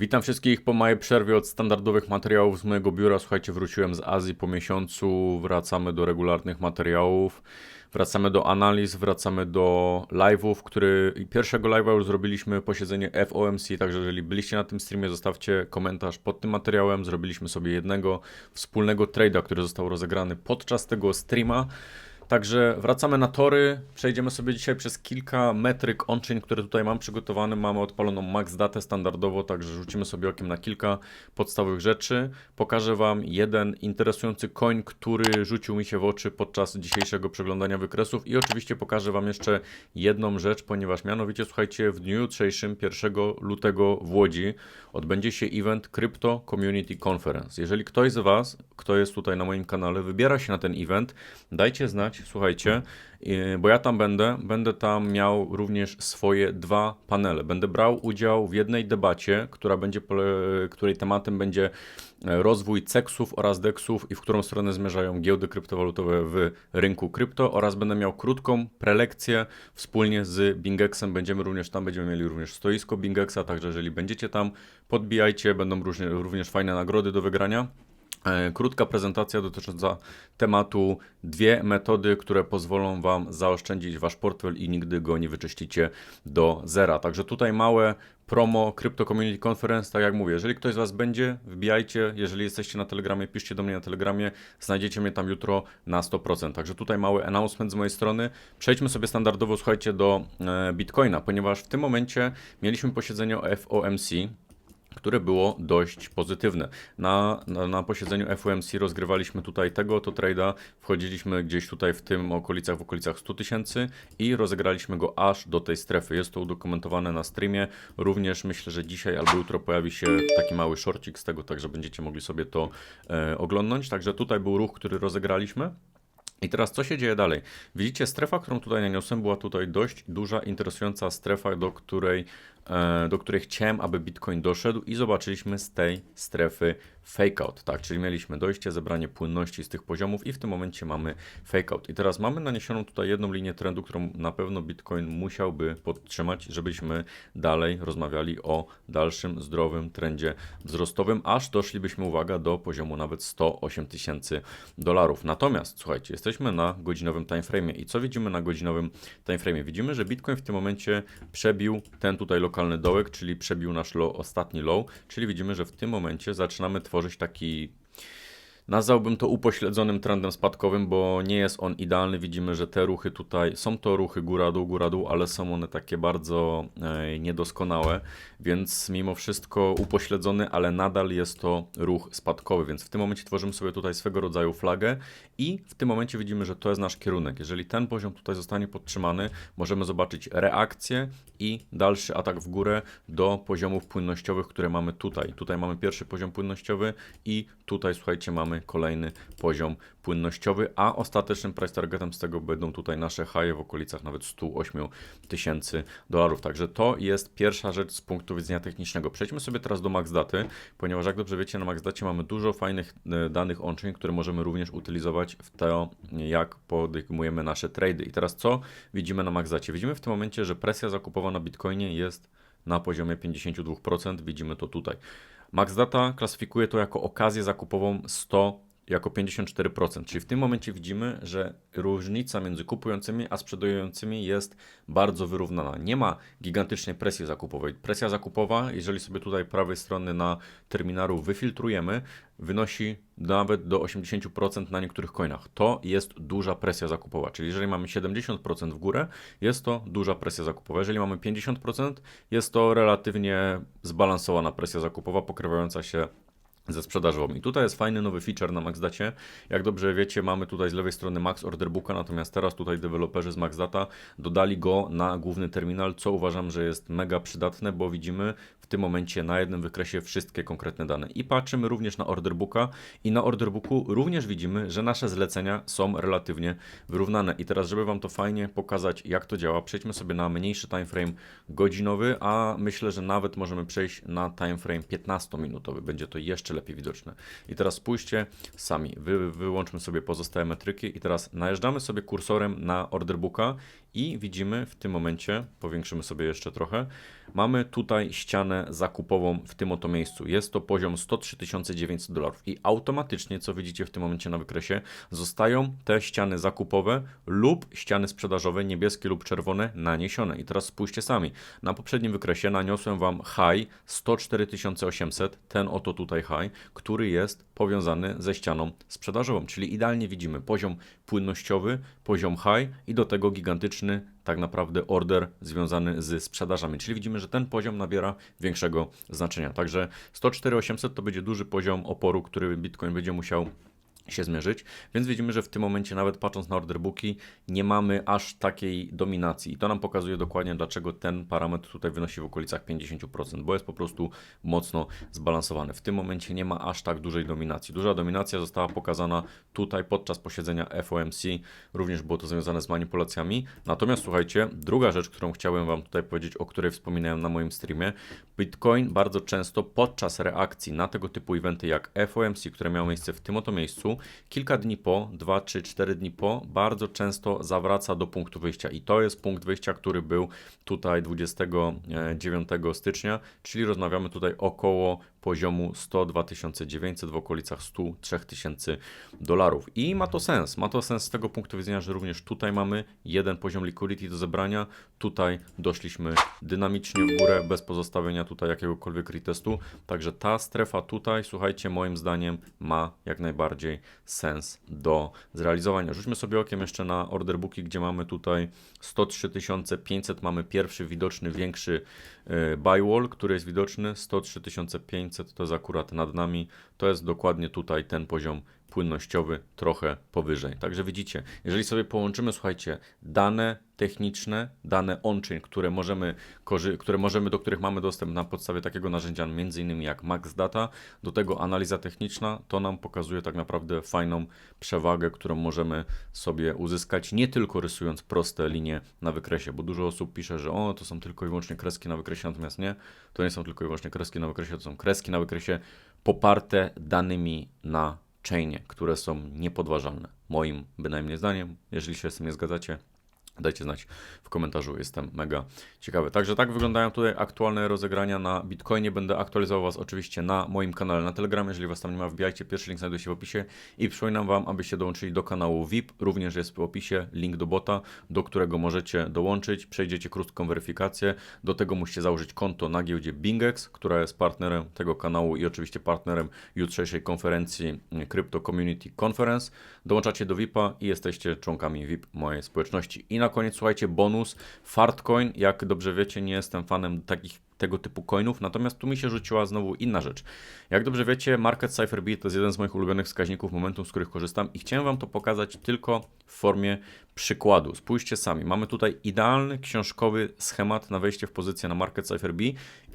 Witam wszystkich po mojej przerwie od standardowych materiałów z mojego biura. Słuchajcie, wróciłem z Azji po miesiącu, wracamy do regularnych materiałów, wracamy do analiz, wracamy do live'ów, który pierwszego live'a już zrobiliśmy posiedzenie FOMC, także jeżeli byliście na tym streamie, zostawcie komentarz pod tym materiałem. Zrobiliśmy sobie jednego wspólnego trade'a, który został rozegrany podczas tego streama. Także wracamy na tory. Przejdziemy sobie dzisiaj przez kilka metryk on-chain, które tutaj mam przygotowane. Mamy odpaloną max datę standardowo, także rzucimy sobie okiem na kilka podstawowych rzeczy. Pokażę Wam jeden interesujący coin, który rzucił mi się w oczy podczas dzisiejszego przeglądania wykresów i oczywiście pokażę Wam jeszcze jedną rzecz, ponieważ mianowicie słuchajcie, w dniu jutrzejszym 1 lutego w Łodzi odbędzie się event Crypto Community Conference. Jeżeli ktoś z Was, kto jest tutaj na moim kanale, wybiera się na ten event, dajcie znać, słuchajcie, bo ja tam będę. Będę tam miał również swoje dwa panele. Będę brał udział w jednej debacie, która będzie, której tematem będzie e, rozwój ceksów oraz deksów i w którą stronę zmierzają giełdy kryptowalutowe w rynku krypto oraz będę miał krótką prelekcję wspólnie z Bingexem. Będziemy również tam, będziemy mieli również stoisko Bingexa, także jeżeli będziecie tam, podbijajcie, będą różnie, również fajne nagrody do wygrania. E, Krótka prezentacja dotycząca tematu dwie metody, które pozwolą Wam zaoszczędzić Wasz portfel i nigdy go nie wyczyścicie do zera. Także tutaj małe promo Crypto Community Conference, tak jak mówię, jeżeli ktoś z Was będzie, wbijajcie, jeżeli jesteście na Telegramie, piszcie do mnie na Telegramie, znajdziecie mnie tam jutro na 100%. Także tutaj mały announcement z mojej strony. Przejdźmy sobie standardowo, słuchajcie, do e, Bitcoina, ponieważ w tym momencie mieliśmy posiedzenie o FOMC, które było dość pozytywne. Na, na, na posiedzeniu FOMC rozgrywaliśmy tutaj tego to trade'a, wchodziliśmy gdzieś tutaj w tym okolicach, w okolicach 100 tysięcy i rozegraliśmy go aż do tej strefy. Jest to udokumentowane na streamie. Również myślę, że dzisiaj albo jutro pojawi się taki mały shortcik z tego, także będziecie mogli sobie to e, oglądnąć. Także tutaj był ruch, który rozegraliśmy. I teraz co się dzieje dalej? Widzicie, strefa, którą tutaj naniosłem, była tutaj dość duża, interesująca strefa, do której, e, do której chciałem, aby Bitcoin doszedł i zobaczyliśmy z tej strefy fake out, tak? Czyli mieliśmy dojście, zebranie płynności z tych poziomów i w tym momencie mamy fake out. I teraz mamy naniesioną tutaj jedną linię trendu, którą na pewno Bitcoin musiałby podtrzymać, żebyśmy dalej rozmawiali o dalszym zdrowym trendzie wzrostowym, aż doszlibyśmy, uwaga, do poziomu nawet 108 tysięcy dolarów. Natomiast, słuchajcie, jesteśmy na godzinowym timeframe i co widzimy na godzinowym timeframe? Widzimy, że Bitcoin w tym momencie przebił ten tutaj lokalny dołek, czyli przebił nasz low, ostatni low, czyli widzimy, że w tym momencie zaczynamy tworzyć taki Nazwałbym to upośledzonym trendem spadkowym, bo nie jest on idealny. Widzimy, że te ruchy tutaj są to ruchy góra-dół, góra-dół, ale są one takie bardzo e, niedoskonałe, więc mimo wszystko upośledzony, ale nadal jest to ruch spadkowy, więc w tym momencie tworzymy sobie tutaj swego rodzaju flagę i w tym momencie widzimy, że to jest nasz kierunek. Jeżeli ten poziom tutaj zostanie podtrzymany, możemy zobaczyć reakcję i dalszy atak w górę do poziomów płynnościowych, które mamy tutaj. Tutaj mamy pierwszy poziom płynnościowy i tutaj, słuchajcie, mamy kolejny poziom płynnościowy, a ostatecznym price targetem z tego będą tutaj nasze haje w okolicach nawet 108 tysięcy dolarów. Także to jest pierwsza rzecz z punktu widzenia technicznego. Przejdźmy sobie teraz do max daty, ponieważ jak dobrze wiecie, na max dacie mamy dużo fajnych e, danych on-chain, które możemy również utylizować w to, jak podejmujemy nasze trady. I teraz co widzimy na max dacie? Widzimy w tym momencie, że presja zakupowa na Bitcoinie jest na poziomie 52%, widzimy to tutaj. Max Data klasyfikuje to jako okazję zakupową 100 jako 54%, czyli w tym momencie widzimy, że różnica między kupującymi a sprzedającymi jest bardzo wyrównana. Nie ma gigantycznej presji zakupowej. Presja zakupowa, jeżeli sobie tutaj prawej strony na terminalu wyfiltrujemy, wynosi nawet do 80% na niektórych coinach. To jest duża presja zakupowa, czyli jeżeli mamy 70% w górę, jest to duża presja zakupowa. Jeżeli mamy 50%, jest to relatywnie zbalansowana presja zakupowa, pokrywająca się ze sprzedażą. I tutaj jest fajny nowy feature na MaxDacie. Jak dobrze wiecie, mamy tutaj z lewej strony Max Order Booka, natomiast teraz tutaj deweloperzy z MaxData dodali go na główny terminal, co uważam, że jest mega przydatne, bo widzimy w tym momencie na jednym wykresie wszystkie konkretne dane. I patrzymy również na Order Booka i na Order Booku również widzimy, że nasze zlecenia są relatywnie wyrównane. I teraz, żeby Wam to fajnie pokazać, jak to działa, przejdźmy sobie na mniejszy timeframe godzinowy, a myślę, że nawet możemy przejść na timeframe 15-minutowy. Będzie to jeszcze lepiej widoczne. I teraz spójrzcie sami, Wy, wyłączmy sobie pozostałe metryki i teraz najeżdżamy sobie kursorem na order booka i widzimy w tym momencie, powiększymy sobie jeszcze trochę, mamy tutaj ścianę zakupową w tym oto miejscu. Jest to poziom 103 900 dolarów i automatycznie, co widzicie w tym momencie na wykresie, zostają te ściany zakupowe lub ściany sprzedażowe, niebieskie lub czerwone, naniesione. I teraz spójrzcie sami. Na poprzednim wykresie naniosłem Wam high 104 800, ten oto tutaj high, który jest powiązany ze ścianą sprzedażową, czyli idealnie widzimy poziom płynnościowy, poziom high i do tego gigantyczny tak naprawdę order związany z sprzedażami, czyli widzimy, że ten poziom nabiera większego znaczenia. Także 104 800 to będzie duży poziom oporu, który Bitcoin będzie musiał się zmierzyć, więc widzimy, że w tym momencie nawet patrząc na order booki nie mamy aż takiej dominacji i to nam pokazuje dokładnie dlaczego ten parametr tutaj wynosi w okolicach 50%, bo jest po prostu mocno zbalansowany. W tym momencie nie ma aż tak dużej dominacji. Duża dominacja została pokazana tutaj podczas posiedzenia FOMC, również było to związane z manipulacjami. Natomiast słuchajcie, druga rzecz, którą chciałem Wam tutaj powiedzieć, o której wspominałem na moim streamie, Bitcoin bardzo często podczas reakcji na tego typu eventy jak FOMC, które miało miejsce w tym oto miejscu, kilka dni po, 2 czy 4 dni po, bardzo często zawraca do punktu wyjścia. I to jest punkt wyjścia, który był tutaj 29 stycznia, czyli rozmawiamy tutaj około poziomu 102 900 w okolicach 103 tysięcy dolarów. I ma to sens. Ma to sens z tego punktu widzenia, że również tutaj mamy jeden poziom liquidity do zebrania. Tutaj doszliśmy dynamicznie w górę, bez pozostawienia tutaj jakiegokolwiek retestu. Także ta strefa tutaj, słuchajcie, moim zdaniem ma jak najbardziej sens do zrealizowania. Rzućmy sobie okiem jeszcze na order booki, gdzie mamy tutaj 103 500, mamy pierwszy widoczny, większy e, buy wall, który jest widoczny, 103 500 to jest akurat nad nami, to jest dokładnie tutaj ten poziom płynnościowy trochę powyżej. Także widzicie, jeżeli sobie połączymy, słuchajcie, dane techniczne, dane on-chain, które możemy, które możemy, do których mamy dostęp na podstawie takiego narzędzia, m.in. jak Max Data, do tego analiza techniczna, to nam pokazuje tak naprawdę fajną przewagę, którą możemy sobie uzyskać, nie tylko rysując proste linie na wykresie, bo dużo osób pisze, że o, to są tylko i wyłącznie kreski na wykresie, natomiast nie, to nie są tylko i wyłącznie kreski na wykresie, to są kreski na wykresie poparte danymi na chainie, które są niepodważalne. Moim bynajmniej zdaniem. Jeżeli się z tym nie zgadzacie, Dajcie znać w komentarzu, jestem mega ciekawy. Także tak wyglądają tutaj aktualne rozegrania na Bitcoinie. Będę aktualizował Was oczywiście na moim kanale na Telegram. Jeżeli Was tam nie ma, wbijajcie. Pierwszy link znajduje się w opisie. I przypominam Wam, abyście dołączyli do kanału VIP. Również jest w opisie link do bota, do którego możecie dołączyć. Przejdziecie krótką weryfikację. Do tego musicie założyć konto na giełdzie Bingex, która jest partnerem tego kanału i oczywiście partnerem jutrzejszej konferencji Crypto Community Conference. Dołączacie do VIPa i jesteście członkami VIP mojej społeczności. I na na koniec, słuchajcie, bonus Fartcoin. Jak dobrze wiecie, nie jestem fanem takich tego typu coinów, natomiast tu mi się rzuciła znowu inna rzecz. Jak dobrze wiecie, Market Cypher Beat to jest jeden z moich ulubionych wskaźników momentum, z których korzystam i chciałem Wam to pokazać tylko w formie przykładu. Spójrzcie sami, mamy tutaj idealny książkowy schemat na wejście w pozycję na Market Cypher B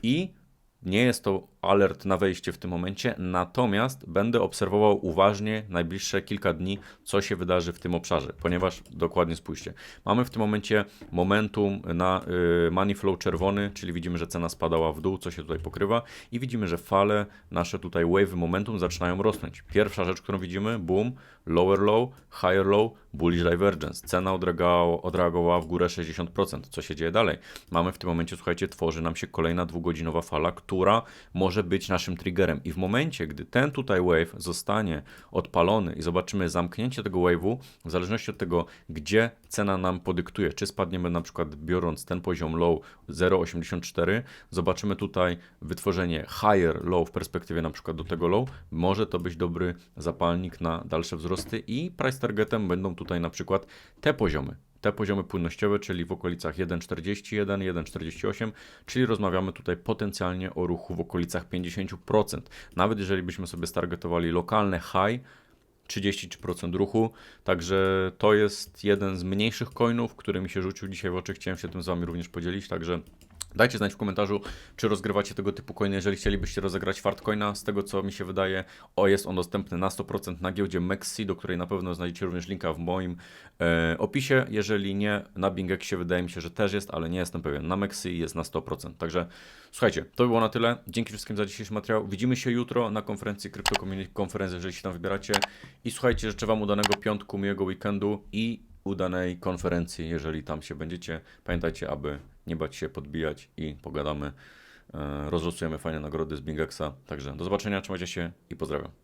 i nie jest to alert na wejście w tym momencie, natomiast będę obserwował uważnie najbliższe kilka dni, co się wydarzy w tym obszarze, ponieważ dokładnie spójrzcie. Mamy w tym momencie momentum na y, money flow czerwony, czyli widzimy, że cena spadała w dół, co się tutaj pokrywa i widzimy, że fale, nasze tutaj wave momentum zaczynają rosnąć. Pierwsza rzecz, którą widzimy, boom, lower low, higher low, bullish divergence. Cena odreagowała, w górę 60%. Co się dzieje dalej? Mamy w tym momencie, słuchajcie, tworzy nam się kolejna dwugodzinowa fala, która może być naszym triggerem. I w momencie, gdy ten tutaj wave zostanie odpalony i zobaczymy zamknięcie tego wave'u, w zależności od tego, gdzie cena nam podyktuje, czy spadniemy na przykład biorąc ten poziom low 0,84, zobaczymy tutaj wytworzenie higher low w perspektywie na przykład do tego low, może to być dobry zapalnik na dalsze wzrosty i price targetem będą tutaj na przykład te poziomy te poziomy płynnościowe, czyli w okolicach 1,41, 1,48, czyli rozmawiamy tutaj potencjalnie o ruchu w okolicach 50%. Nawet jeżeli byśmy sobie stargetowali lokalne high, 33% ruchu, także to jest jeden z mniejszych coinów, który mi się rzucił dzisiaj w oczy, chciałem się tym z Wami również podzielić, także Dajcie znać w komentarzu, czy rozgrywacie tego typu coiny, jeżeli chcielibyście rozegrać fartcoina. Z tego co mi się wydaje, o jest on dostępny na 100% na giełdzie Mexi, do której na pewno znajdziecie również linka w moim e, opisie. Jeżeli nie, na Bingexie wydaje mi się, że też jest, ale nie jestem pewien. Na Mexi jest na 100%. Także słuchajcie, to by było na tyle. Dzięki wszystkim za dzisiejszy materiał. Widzimy się jutro na konferencji Crypto Community Conference, jeżeli się tam wybieracie. I słuchajcie, życzę Wam udanego piątku, miłego weekendu i udanej konferencji, jeżeli tam się będziecie. Pamiętajcie, aby nie bać się podbijać i pogadamy. E, Rozlosujemy fajne nagrody z Bingexa. Także do zobaczenia, trzymajcie się i pozdrawiam.